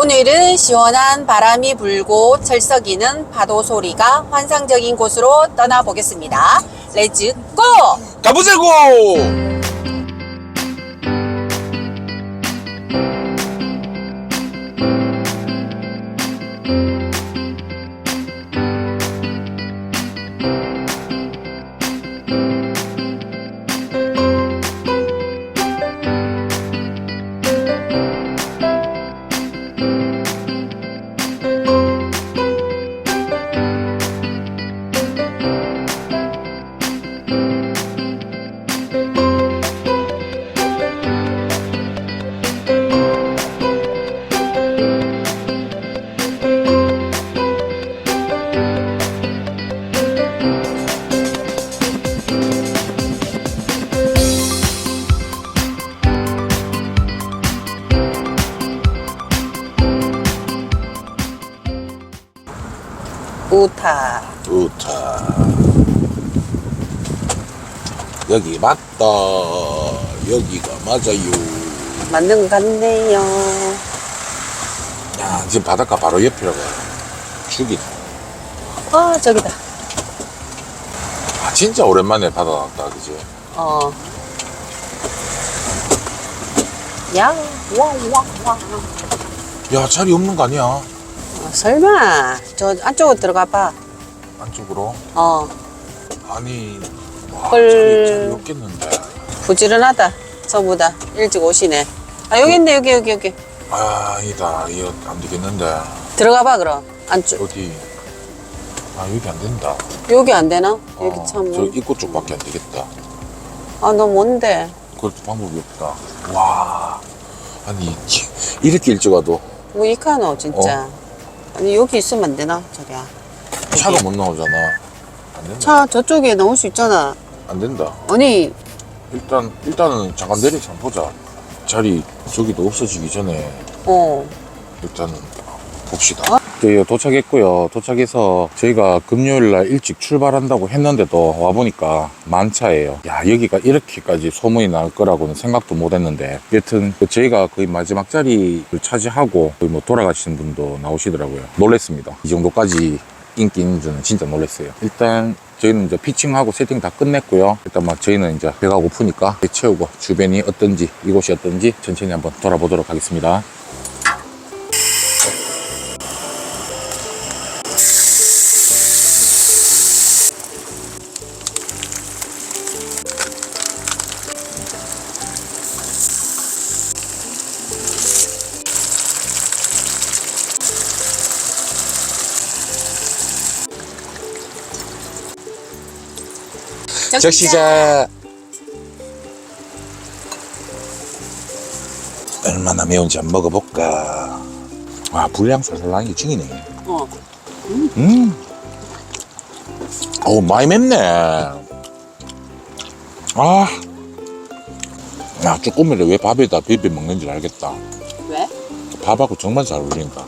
오늘은 시원한 바람이 불고 철썩이는 파도 소리가 환상적인 곳으로 떠나보겠습니다. 렛츠 고! 가보자고! 우타. 좋다. 여기 맞다. 여기가 맞아요. 맞는 것 같네요. 야, 지금 바닷가 바로 옆이라고. 죽이네. 아, 저기다. 아, 진짜 오랜만에 바다 나왔다, 그지? 어. 야, 와, 와, 와. 야, 자리 없는 거 아니야? 어, 설마. 저 안쪽으로 들어가 봐. 안쪽으로? 어. 아니, 와, 헐. 자리, 자리 없겠는데. 부지런하다. 전부 다. 일찍 오시네. 아, 여기 있네, 여기, 여기, 여기. 아, 아니다. 이거 안 되겠는데. 들어가 봐, 그럼. 안쪽. 어디? 아, 여기 안 된다. 여기 안 되나? 여기 어, 참. 저 입구 쪽밖에 안 되겠다. 아, 너 뭔데? 그것도 방법이 없다. 와. 아니, 이렇게 일찍 와도 뭐, 이카노, 진짜. 어. 아니, 여기 있으면 안 되나? 저리야. 차가 못 나오잖아. 안 된다. 차 저쪽에 나올 수 있잖아. 안 된다. 아니, 일단, 일단은 잠깐 한번 보자. 자리 저기도 없어지기 전에 어. 일단은 봅시다. 저희가 도착했고요. 도착해서 저희가 금요일 날 일찍 출발한다고 했는데도 와보니까 만차예요. 야, 여기가 이렇게까지 소문이 날 거라고는 생각도 못 했는데. 여튼 그 저희가 거의 마지막 자리를 차지하고 거의 뭐 돌아가시는 분도 나오시더라고요. 놀랬습니다. 이 정도까지 인기 있는 줄은 진짜 놀랐어요. 일단 저희는 이제 피칭하고 세팅 다 끝냈고요. 일단 막 저희는 이제 배가 고프니까 배 채우고 주변이 어떤지 이곳이 어떤지 천천히 한번 돌아보도록 하겠습니다. 적시자 얼마나 매운지 한번 먹어볼까 아 불량 살살 나는 게 징이네 어. 음. 어우 많이 맵네 아 야, 쭈꾸미를 왜 밥에다 비벼 먹는지 알겠다. 왜? 밥하고 정말 잘 어울린다.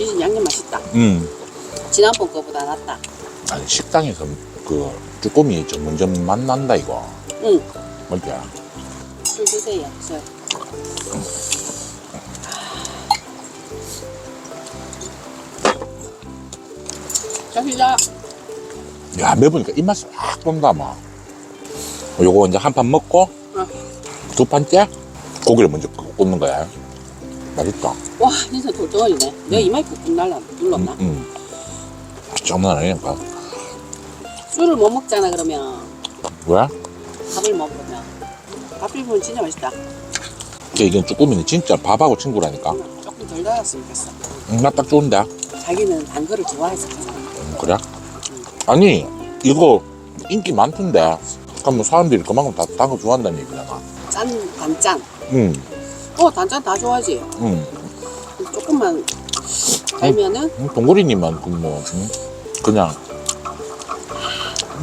이 양념 맛있다. 음. 지난번 거보다 낫다. 아니, 식당에서 그 쭈꾸미 전문점 맛 난다, 이거. 응. 맞지? 술 드세요. 술. 저기자. 야, 매보니까 입맛이 확 돈다, 막. 요거 이제 한 판 먹고, 어. 두 판째, 고기를 먼저 굽는 거야. 맛있다. 와, 진짜 돌덩어리네. 내가 이마에 꾹꾹 날라, 눌렀나? 음. 장난 아니니까. 술을 못 먹잖아, 그러면. 왜? 밥을 먹으면. 밥 비비면 진짜 맛있다. 근데 이게 쭈꾸미는 진짜 밥하고 친구라니까. 조금 덜 달았으면 좋겠어. 음, 나딱 좋은데. 자기는 단 거를 좋아해서 그래. 음, 그래? 아니, 이거 인기 많던데. 그러면 사람들이 그만큼 다 단 거 좋아한다는 얘기잖아. 짠, 단짠. 응, 어, 단짠 다 좋아하지. 응. 조금만 달면은 음, 동그리님만 그 뭐, 음, 그냥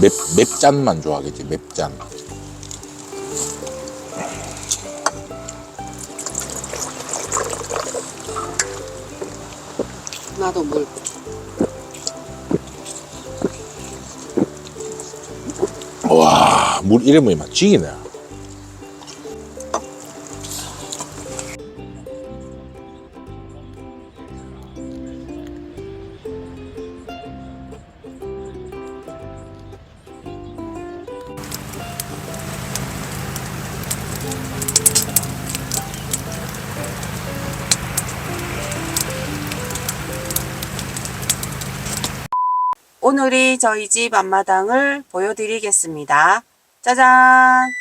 맵, 맵짠만 좋아하겠지, 맵짠. 나도 물. 와, 물 이름이 막 찌기네. 오늘이 저희 집 앞마당을 보여드리겠습니다. 짜잔!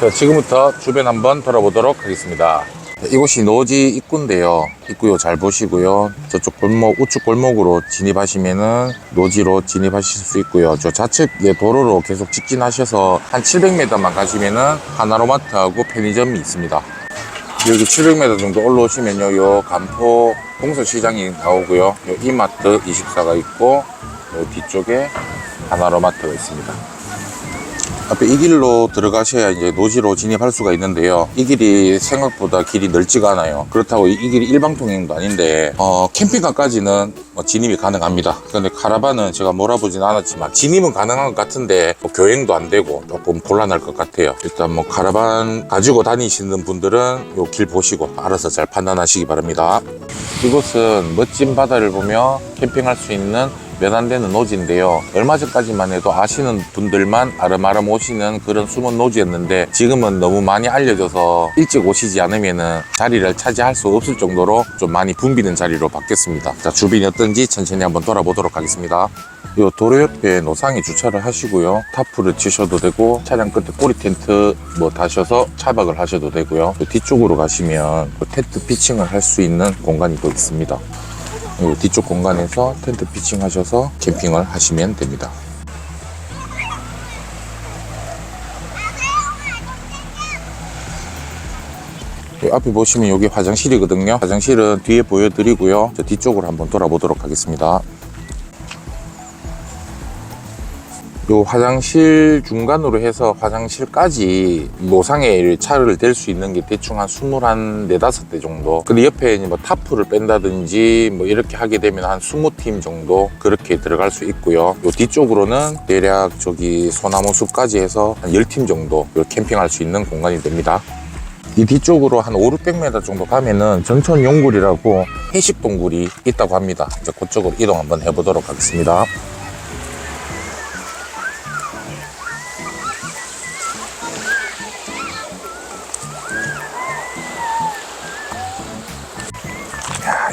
자, 지금부터 주변 한번 돌아보도록 하겠습니다. 이곳이 노지 입구인데요. 입구요 잘 보시고요. 저쪽 골목, 우측 골목으로 진입하시면은 노지로 진입하실 수 있고요. 저 좌측에 도로로 계속 직진하셔서 한 700m만 가시면은 하나로마트하고 편의점이 있습니다. 여기 700m 정도 올라오시면요. 요 간포 공설시장이 나오고요. 요 이마트 24가 있고 요 뒤쪽에 하나로마트가 있습니다. 앞에 이 길로 들어가셔야 이제 노지로 진입할 수가 있는데요. 이 길이 생각보다 길이 넓지가 않아요. 그렇다고 이 길이 일방통행도 아닌데, 어, 캠핑카까지는 뭐 진입이 가능합니다. 근데 카라반은 제가 몰아보진 않았지만, 진입은 가능한 것 같은데, 뭐 교행도 안 되고 조금 곤란할 것 같아요. 일단 뭐 카라반 가지고 다니시는 분들은 요 길 보시고 알아서 잘 판단하시기 바랍니다. 이곳은 멋진 바다를 보며 캠핑할 수 있는 몇 안 되는 노지인데요. 얼마 전까지만 해도 아시는 분들만 아름아름 오시는 그런 숨은 노지였는데 지금은 너무 많이 알려져서 일찍 오시지 않으면 자리를 차지할 수 없을 정도로 좀 많이 붐비는 자리로 바뀌었습니다. 자, 주변이 어떤지 천천히 한번 돌아보도록 하겠습니다. 이 도로 옆에 노상에 주차를 하시고요. 타프를 치셔도 되고 차량 끝에 꼬리 텐트 뭐 다셔서 차박을 하셔도 되고요. 그 뒤쪽으로 가시면 그 텐트 피칭을 할 수 있는 공간이 또 있습니다. 이 뒤쪽 공간에서 텐트 피칭 하셔서 캠핑을 하시면 됩니다. 이 앞에 보시면 여기 화장실이거든요. 화장실은 뒤에 보여드리고요. 저 뒤쪽으로 한번 돌아보도록 하겠습니다. 요 화장실 중간으로 해서 화장실까지 노상에 차를 댈 수 있는 게 대충 한 21, 4, 5대 정도. 근데 옆에 뭐 타프를 뺀다든지 뭐 이렇게 하게 되면 한 20팀 정도 그렇게 들어갈 수 있고요. 요 뒤쪽으로는 대략 저기 소나무 숲까지 해서 한 10팀 정도 캠핑할 수 있는 공간이 됩니다. 이 뒤쪽으로 한 5, 600m 정도 가면은 정천 용굴이라고 해식 동굴이 있다고 합니다. 이제 그쪽으로 이동 한번 해보도록 하겠습니다.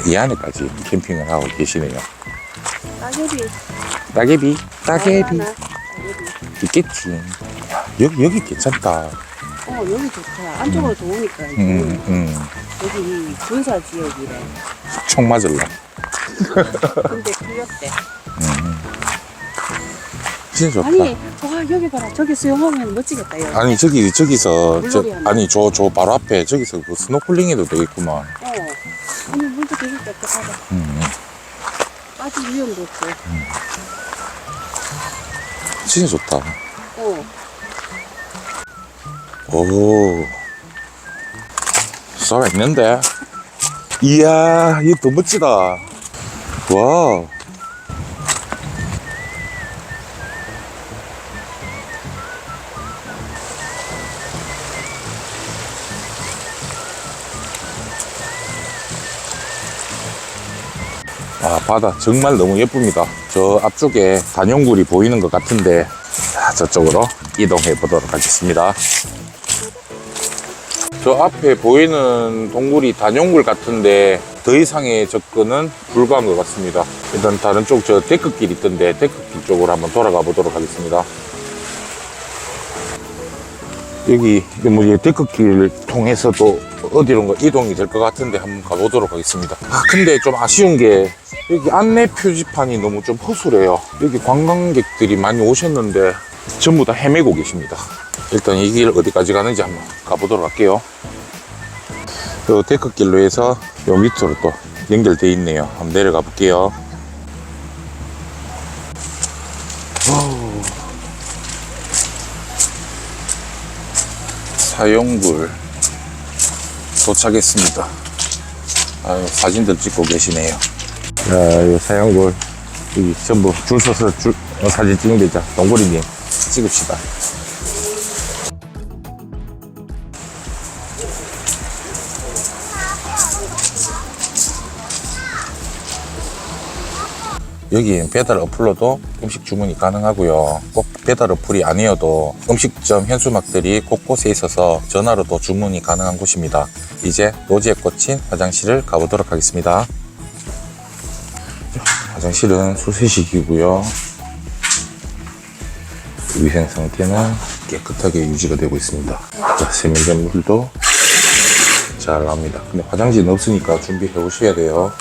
이 안에까지 캠핑을 하고 계시네요. 따개비. 따개비, 따개비. 있겠지. 야, 여기 여기 괜찮다. 어, 여기 좋다. 안쪽으로 더우니까. 음, 음. 여기 군사 지역이래. 총 맞을라. 근데 틀렸대. 진짜 좋다. 아니, 와, 여기 봐라. 저기 수영하면 멋지겠다, 여기. 아니 저기 저기서 저, 물놀이. 아니 저 저 바로 앞에 저기서 그 스노클링 해도 되겠구만. 깨끗하다. 음, 빠질 위험도 없고. 진짜 좋다. 어. 오, 살아 있는데. 이야, 이거 더 멋지다. 와. 아, 바다 정말 너무 예쁩니다. 저 앞쪽에 단용굴이 보이는 것 같은데, 자, 저쪽으로 이동해 보도록 하겠습니다. 저 앞에 보이는 동굴이 단용굴 같은데 더 이상의 접근은 불가한 것 같습니다. 일단 다른 쪽 저 데크길 있던데 데크길 쪽으로 한번 돌아가 보도록 하겠습니다. 여기 뭐이 데크길을 통해서 또 어디론가 이동이 될 것 같은데 한번 가보도록 하겠습니다. 아 근데 좀 아쉬운 게 여기 안내 표지판이 너무 좀 허술해요. 여기 관광객들이 많이 오셨는데 전부 다 헤매고 계십니다. 일단 이 길 어디까지 가는지 한번 가보도록 할게요. 요 데크길로 해서 요 밑으로 또 연결돼 있네요. 한번 내려가 볼게요. 사용굴 도착했습니다. 아유, 사진들 찍고 계시네요. 자, 이 사양골 여기 전부 줄 서서 줄, 어, 사진 찍는 데 있다. 동골이님 찍읍시다. 여기 배달 어플로도 음식 주문이 가능하고요. 꼭 배달 어플이 아니어도 음식점 현수막들이 곳곳에 있어서 전화로도 주문이 가능한 곳입니다. 이제 노지에 꽂힌 화장실을 가보도록 하겠습니다. 화장실은 수세식이고요. 위생 상태는 깨끗하게 유지가 되고 있습니다. 자, 세면된 물도 잘 나옵니다. 근데 화장실은 없으니까 준비해 오셔야 돼요.